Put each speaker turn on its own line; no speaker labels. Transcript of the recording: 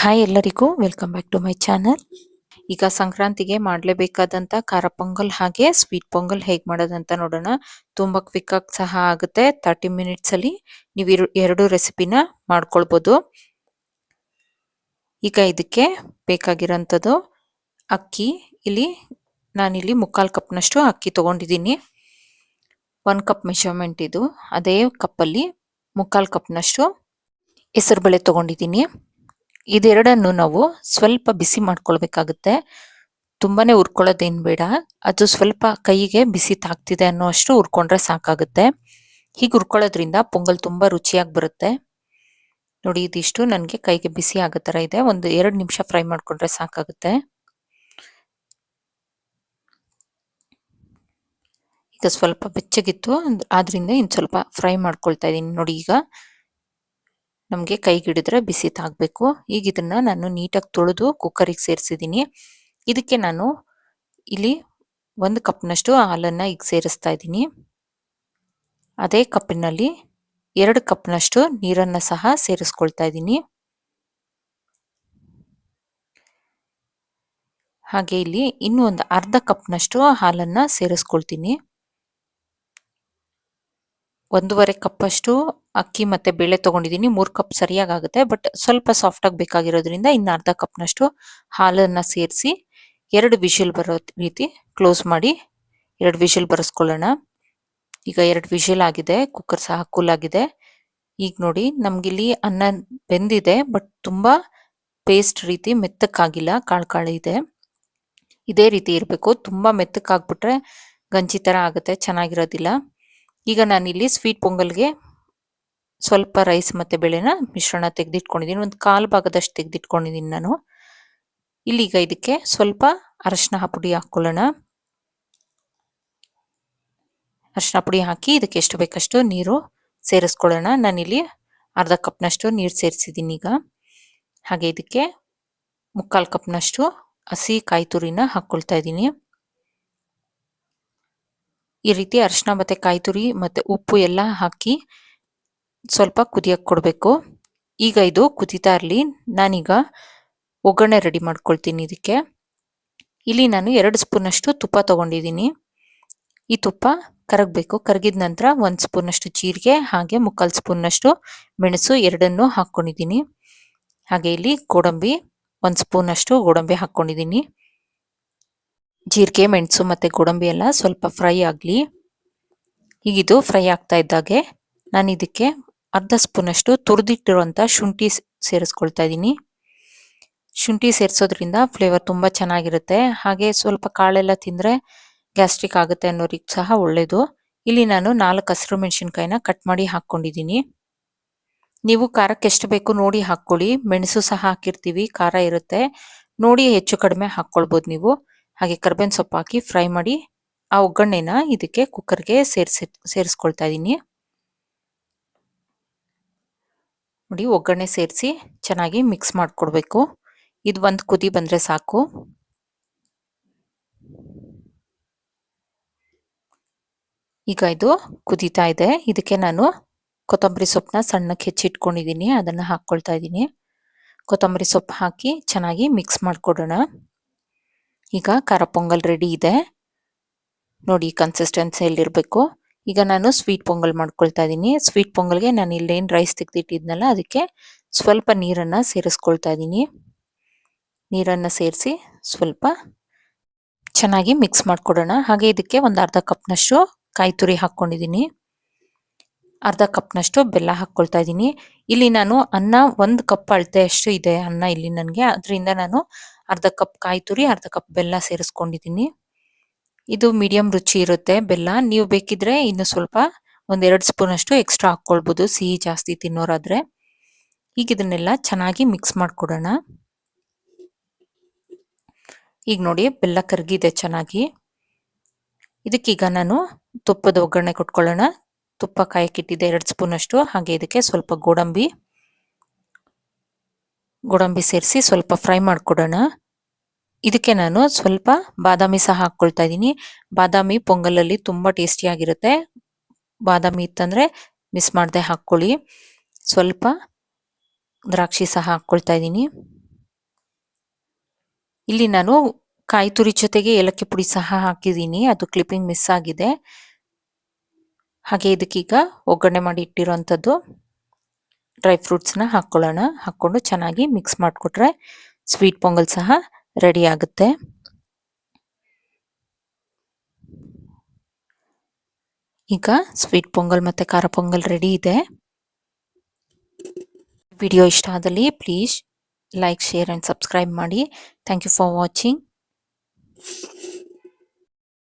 Hi ಎಲ್ಲರಿಗೂ welcome back to my channel ಈಗ ಸಂಕ್ರಾಂತಿಗೆ ಮಾಡಲೇಬೇಕಾದಂಥ ಖಾರ ಪೊಂಗಲ್ ಹಾಗೆ ಸ್ವೀಟ್ ಪೊಂಗಲ್ ಹೇಗೆ ಮಾಡೋದಂತ ನೋಡೋಣ. ತುಂಬ ಕ್ವಿಕ್ ಆಗಿ ಸಹ ಆಗುತ್ತೆ. ತರ್ಟಿ ಮಿನಿಟ್ಸಲ್ಲಿ ನೀವು ಎರಡು ರೆಸಿಪಿನ ಮಾಡ್ಕೊಳ್ಬೋದು. ಈಗ ಇದಕ್ಕೆ ಬೇಕಾಗಿರೋಂಥದ್ದು ಅಕ್ಕಿ. ಇಲ್ಲಿ ನಾನಿಲ್ಲಿ ಮುಕ್ಕಾಲು ಕಪ್ನಷ್ಟು ಅಕ್ಕಿ ತಗೊಂಡಿದ್ದೀನಿ. ಒನ್ ಕಪ್ ಮೆಷರ್ಮೆಂಟ್ ಇದು. ಅದೇ ಕಪ್ಪಲ್ಲಿ ಮುಕ್ಕಾಲು ಕಪ್ನಷ್ಟು ಹೆಸರುಬೇಳೆ ತಗೊಂಡಿದ್ದೀನಿ. ಇದೆರಡನ್ನು ನಾವು ಸ್ವಲ್ಪ ಬಿಸಿ ಮಾಡ್ಕೊಳ್ಬೇಕಾಗುತ್ತೆ. ತುಂಬಾನೇ ಉರ್ಕೊಳ್ಳೋದೇನ್ ಬೇಡ. ಅದು ಸ್ವಲ್ಪ ಕೈಗೆ ಬಿಸಿ ತಾಗ್ತಿದೆ ಅನ್ನೋ ಅಷ್ಟು ಹುರ್ಕೊಂಡ್ರೆ ಸಾಕಾಗುತ್ತೆ. ಹೀಗೆ ಹುರ್ಕೊಳ್ಳೋದ್ರಿಂದ ಪೊಂಗಲ್ ತುಂಬ ರುಚಿಯಾಗಿ ಬರುತ್ತೆ. ನೋಡಿ, ಇದಿಷ್ಟು ನನಗೆ ಕೈಗೆ ಬಿಸಿ ಆಗೋ ತರ ಇದೆ. ಒಂದು ಎರಡು ನಿಮಿಷ ಫ್ರೈ ಮಾಡ್ಕೊಂಡ್ರೆ ಸಾಕಾಗುತ್ತೆ. ಈಗ ಸ್ವಲ್ಪ ಬೆಚ್ಚಗಿತ್ತು. ಆದ್ರಿಂದ ಇನ್ನು ಸ್ವಲ್ಪ ಫ್ರೈ ಮಾಡ್ಕೊಳ್ತಾ ಇದ್ದೀನಿ. ನೋಡಿ, ಈಗ ನಮಗೆ ಕೈಗಿಡಿದ್ರೆ ಬಿಸಿ ತಾಗಬೇಕು. ಈಗ ಇದನ್ನು ನಾನು ನೀಟಾಗಿ ತೊಳೆದು ಕುಕ್ಕರಿಗೆ ಸೇರಿಸಿದ್ದೀನಿ ಇದಕ್ಕೆ ನಾನು ಇಲ್ಲಿ ಒಂದು ಕಪ್ನಷ್ಟು ಹಾಲನ್ನು ಈಗ ಸೇರಿಸ್ತಾ ಇದ್ದೀನಿ ಅದೇ ಕಪ್ಪಿನಲ್ಲಿ ಎರಡು ಕಪ್ನಷ್ಟು ನೀರನ್ನು ಸಹ ಸೇರಿಸ್ಕೊಳ್ತಾ ಇದ್ದೀನಿ ಹಾಗೆ ಇಲ್ಲಿ ಇನ್ನೂ ಒಂದು ಅರ್ಧ ಕಪ್ನಷ್ಟು ಹಾಲನ್ನು ಸೇರಿಸ್ಕೊಳ್ತೀನಿ. ಒಂದೂವರೆ ಕಪ್ಪಷ್ಟು ಅಕ್ಕಿ ಮತ್ತೆ ಬೇಳೆ ತಗೊಂಡಿದ್ದೀನಿ. ಮೂರು ಕಪ್ ಸರಿಯಾಗಿ ಆಗುತ್ತೆ ಬಟ್ ಸ್ವಲ್ಪ ಸಾಫ್ಟ್ ಆಗಿ ಬೇಕಾಗಿರೋದ್ರಿಂದ ಇನ್ನು ಅರ್ಧ ಕಪ್ನಷ್ಟು ಹಾಲನ್ನ ಸೇರಿಸಿ ಎರಡು ವಿಷಲ್ ಬರೋ ರೀತಿ ಕ್ಲೋಸ್ ಮಾಡಿ ಎರಡು ವಿಷಲ್ ಬರೆಸ್ಕೊಳ್ಳೋಣ. ಈಗ ಎರಡು ವಿಷಲ್ ಆಗಿದೆ ಕುಕ್ಕರ್ ಸಹ ಕೂಲ್ ಆಗಿದೆ. ಈಗ ನೋಡಿ, ನಮಗಿಲ್ಲಿ ಅನ್ನ ಬೆಂದಿದೆ ಬಟ್ ತುಂಬಾ ಪೇಸ್ಟ್ ರೀತಿ ಮೆತ್ತಕ್ಕಾಗಿಲ್ಲ, ಕಾಳು ಕಾಳು ಇದೆ. ಇದೇ ರೀತಿ ಇರಬೇಕು, ತುಂಬಾ ಮೆತ್ತಕ್ಕಾಗ್ಬಿಟ್ರೆ ಗಂಜಿ ತರ ಆಗುತ್ತೆ, ಚೆನ್ನಾಗಿರೋದಿಲ್ಲ. ಈಗ ನಾನಿಲ್ಲಿ ಸ್ವೀಟ್ ಪೊಂಗಲ್ಗೆ ಸ್ವಲ್ಪ ರೈಸ್ ಮತ್ತೆ ಬೇಳೆನ ಮಿಶ್ರಣ ತೆಗೆದಿಟ್ಕೊಂಡಿದ್ದೀನಿ ಒಂದು ಕಾಲು ಭಾಗದಷ್ಟು ತೆಗೆದಿಟ್ಕೊಂಡಿದ್ದೀನಿ ನಾನು. ಇಲ್ಲೀಗ ಇದಕ್ಕೆ ಸ್ವಲ್ಪ ಅರಶಿನ ಪುಡಿ ಹಾಕ್ಕೊಳ್ಳೋಣ ಅರಶಿನ ಪುಡಿ ಹಾಕಿ ಇದಕ್ಕೆ ಎಷ್ಟು ಬೇಕಷ್ಟು ನೀರು ಸೇರಿಸ್ಕೊಳ್ಳೋಣ. ನಾನಿಲ್ಲಿ ಅರ್ಧ ಕಪ್ನಷ್ಟು ನೀರು ಸೇರಿಸಿದ್ದೀನಿ ಈಗ. ಹಾಗೆ ಇದಕ್ಕೆ ಮುಕ್ಕಾಲು ಕಪ್ನಷ್ಟು ಹಸಿ ಕಾಯಿ ತುರಿನ ಹಾಕ್ಕೊಳ್ತಾ ಇದ್ದೀನಿ ಈ ರೀತಿ ಅರಿಶಿನ ಮತ್ತು ಕಾಯಿ ತುರಿ ಮತ್ತೆ ಉಪ್ಪು ಎಲ್ಲ ಹಾಕಿ ಸ್ವಲ್ಪ ಕುದಿಯಕ್ಕೆ ಕೊಡಬೇಕು. ಈಗ ಇದು ಕುದಿತಾ ಇರಲಿ. ನಾನೀಗ ಒಗ್ಗರಣೆ ರೆಡಿ ಮಾಡ್ಕೊಳ್ತೀನಿ ಇದಕ್ಕೆ. ಇಲ್ಲಿ ನಾನು ಎರಡು ಸ್ಪೂನಷ್ಟು ತುಪ್ಪ ತಗೊಂಡಿದ್ದೀನಿ. ಈ ತುಪ್ಪ ಕರಗಬೇಕು. ಕರಗಿದ ನಂತರ ಒಂದು ಸ್ಪೂನಷ್ಟು ಜೀರಿಗೆ, ಹಾಗೆ ಮುಕ್ಕಾಲು ಸ್ಪೂನಷ್ಟು ಮೆಣಸು ಎರಡನ್ನೂ ಹಾಕ್ಕೊಂಡಿದ್ದೀನಿ ಹಾಗೆ ಇಲ್ಲಿ ಗೋಡಂಬಿ ಒಂದು ಸ್ಪೂನಷ್ಟು ಗೋಡಂಬಿ ಹಾಕ್ಕೊಂಡಿದ್ದೀನಿ ಜೀರಿಗೆ, ಮೆಣಸು ಮತ್ತು ಗೋಡಂಬಿ ಎಲ್ಲ ಸ್ವಲ್ಪ ಫ್ರೈ ಆಗಲಿ. ಹೀಗಿದು ಫ್ರೈ ಆಗ್ತಾ ಇದ್ದಾಗೆ. ನಾನು ಇದಕ್ಕೆ ಅರ್ಧ ಸ್ಪೂನಷ್ಟು ತುರಿದಿಟ್ಟಿರುವಂಥ ಶುಂಠಿ ಸೇರಿಸ್ಕೊಳ್ತಾ ಇದ್ದೀನಿ. ಶುಂಠಿ ಸೇರಿಸೋದ್ರಿಂದ ಫ್ಲೇವರ್ ತುಂಬ ಚೆನ್ನಾಗಿರುತ್ತೆ. ಹಾಗೆ ಸ್ವಲ್ಪ ಕಾಳೆಲ್ಲ ತಿಂದರೆ ಗ್ಯಾಸ್ಟ್ರಿಕ್ ಆಗುತ್ತೆ ಅನ್ನೋರಿಗೆ ಸಹ ಒಳ್ಳೆಯದು ಇಲ್ಲಿ ನಾನು ನಾಲ್ಕು ಹಸಿರು ಮೆಣಸಿನ್ಕಾಯಿನ ಕಟ್ ಮಾಡಿ ಹಾಕ್ಕೊಂಡಿದ್ದೀನಿ. ನೀವು ಖಾರಕ್ಕೆ ಎಷ್ಟು ಬೇಕು ನೋಡಿ ಹಾಕ್ಕೊಳ್ಳಿ. ಮೆಣಸು ಸಹ ಹಾಕಿರ್ತೀವಿ, ಖಾರ ಇರುತ್ತೆ. ನೋಡಿ ಹೆಚ್ಚು ಕಡಿಮೆ ಹಾಕ್ಕೊಳ್ಬೋದು ನೀವು. ಹಾಗೆ ಕರ್ಬೇವಿನ ಸೊಪ್ಪು ಹಾಕಿ ಫ್ರೈ ಮಾಡಿ ಆ ಒಗ್ಗರಣೆನ ಇದಕ್ಕೆ ಕುಕ್ಕರ್ಗೆ ಸೇರಿಸಿ, ಸೇರಿಸ್ಕೊಳ್ತಾ ಇದ್ದೀನಿ. ನೋಡಿ, ಒಗ್ಗರಣೆ ಸೇರಿಸಿ ಚೆನ್ನಾಗಿ ಮಿಕ್ಸ್ ಮಾಡಿಕೊಡ್ಬೇಕು. ಇದು ಒಂದು ಕುದಿ ಬಂದರೆ ಸಾಕು. ಈಗ ಇದು ಕುದೀತಾ ಇದೆ. ಇದಕ್ಕೆ ನಾನು ಕೊತ್ತಂಬರಿ ಸೊಪ್ಪನ್ನ ಸಣ್ಣಕ್ಕೆ ಹೆಚ್ಚಿಟ್ಕೊಂಡಿದ್ದೀನಿ. ಅದನ್ನು ಹಾಕ್ಕೊಳ್ತಾ ಇದ್ದೀನಿ. ಕೊತ್ತಂಬರಿ ಸೊಪ್ಪು ಹಾಕಿ ಚೆನ್ನಾಗಿ ಮಿಕ್ಸ್ ಮಾಡ್ಕೊಡೋಣ. ಈಗ ಖಾರ ಪೊಂಗಲ್ ರೆಡಿ ಇದೆ. ನೋಡಿ ಕನ್ಸಿಸ್ಟೆನ್ಸಿ ಎಲ್ಲಿರಬೇಕು ಈಗ ನಾನು ಸ್ವೀಟ್ ಪೊಂಗಲ್ ಮಾಡ್ಕೊಳ್ತಾ ಇದ್ದೀನಿ ಸ್ವೀಟ್ ಪೊಂಗಲ್ಗೆ ನಾನು ಇಲ್ಲೇನು ರೈಸ್ ತೆಗೆದಿಟ್ಟಿದ್ನಲ್ಲ ಅದಕ್ಕೆ ಸ್ವಲ್ಪ ನೀರನ್ನು ಸೇರಿಸ್ಕೊಳ್ತಾ ಇದ್ದೀನಿ ನೀರನ್ನು ಸೇರಿಸಿ ಸ್ವಲ್ಪ ಚೆನ್ನಾಗಿ ಮಿಕ್ಸ್ ಮಾಡ್ಕೊಡೋಣ. ಹಾಗೆ ಇದಕ್ಕೆ ಒಂದು ಅರ್ಧ ಕಪ್ನಷ್ಟು ಕಾಯಿ ತುರಿ ಹಾಕ್ಕೊಂಡಿದ್ದೀನಿ ಅರ್ಧ ಕಪ್ನಷ್ಟು ಬೆಲ್ಲ ಹಾಕ್ಕೊಳ್ತಾ ಇದ್ದೀನಿ ಇಲ್ಲಿ ನಾನು ಅನ್ನ ಒಂದು ಕಪ್ ಅಳತೆ ಅಷ್ಟು ಇದೆ ಅನ್ನ ಇಲ್ಲಿ ನನಗೆ. ಅದರಿಂದ ನಾನು ಅರ್ಧ ಕಪ್ ಕಾಯಿ ತುರಿ, ಅರ್ಧ ಕಪ್ ಬೆಲ್ಲ ಸೇರಿಸ್ಕೊಂಡಿದ್ದೀನಿ. ಇದು ಮೀಡಿಯಂ ರುಚಿ ಇರುತ್ತೆ ಬೆಲ್ಲ. ನೀವು ಬೇಕಿದ್ರೆ ಇನ್ನು ಸ್ವಲ್ಪ ಒಂದೆರಡು ಸ್ಪೂನ್ ಅಷ್ಟು ಎಕ್ಸ್ಟ್ರಾ ಹಾಕ್ಕೊಳ್ಬೋದು. ಸಿಹಿ ಜಾಸ್ತಿ ತಿನ್ನೋರಾದ್ರೆ. ಈಗ ಇದನ್ನೆಲ್ಲ ಚೆನ್ನಾಗಿ ಮಿಕ್ಸ್ ಮಾಡಿಕೊಡೋಣ. ಈಗ ನೋಡಿ ಬೆಲ್ಲ ಕರಗಿದೆ ಚೆನ್ನಾಗಿ. ಇದಕ್ಕೀಗ ನಾನು ತುಪ್ಪದ ಒಗ್ಗರಣೆ ಕೊಟ್ಕೊಳ್ಳೋಣ. ತುಪ್ಪ ಕಾಯಕ್ಕಿಟ್ಟಿದ್ದೆ ಎರಡು ಸ್ಪೂನ್ ಅಷ್ಟು ಹಾಗೆ ಇದಕ್ಕೆ ಸ್ವಲ್ಪ ಗೋಡಂಬಿ. ಗೋಡಂಬಿ ಸೇರಿಸಿ ಸ್ವಲ್ಪ ಫ್ರೈ ಮಾಡಿಕೊಡೋಣ. ಇದಕ್ಕೆ ನಾನು ಸ್ವಲ್ಪ ಬಾದಾಮಿ ಸಹ ಹಾಕ್ಕೊಳ್ತಾ ಇದ್ದೀನಿ. ಬಾದಾಮಿ ಪೊಂಗಲಲ್ಲಿ ತುಂಬ ಟೇಸ್ಟಿಯಾಗಿರುತ್ತೆ. ಬಾದಾಮಿ ಇತ್ತಂದರೆ ಮಿಸ್ ಮಾಡದೆ ಹಾಕ್ಕೊಳ್ಳಿ. ಸ್ವಲ್ಪ ದ್ರಾಕ್ಷಿ ಸಹ ಹಾಕ್ಕೊಳ್ತಾ ಇದ್ದೀನಿ. ಇಲ್ಲಿ ನಾನು ಕಾಯಿ ತುರಿ ಜೊತೆಗೆ ಏಲಕ್ಕಿ ಪುಡಿ ಸಹ ಹಾಕಿದ್ದೀನಿ. ಅದು ಕ್ಲಿಪ್ಪಿಂಗ್ ಮಿಸ್ ಆಗಿದೆ. ಹಾಗೆ ಇದಕ್ಕೀಗ ಒಗ್ಗರಣೆ ಮಾಡಿ ಇಟ್ಟಿರೋಂಥದ್ದು. ಡ್ರೈ ಫ್ರೂಟ್ಸ್ನ ಹಾಕ್ಕೊಳ್ಳೋಣ ಹಾಕ್ಕೊಂಡು ಚೆನ್ನಾಗಿ ಮಿಕ್ಸ್ ಮಾಡಿಕೊಟ್ರೆ ಸ್ವೀಟ್ ಪೊಂಗಲ್ ಸಹ ರೆಡಿ ಆಗುತ್ತೆ. ಈಗ ಸ್ವೀಟ್ ಪೊಂಗಲ್ ಮತ್ತು ಖಾರ ಪೊಂಗಲ್ ರೆಡಿ ಇದೆ. ವಿಡಿಯೋ ಇಷ್ಟ ಆದಲ್ಲಿ please like share and subscribe ಮಾಡಿ. Thank you for watching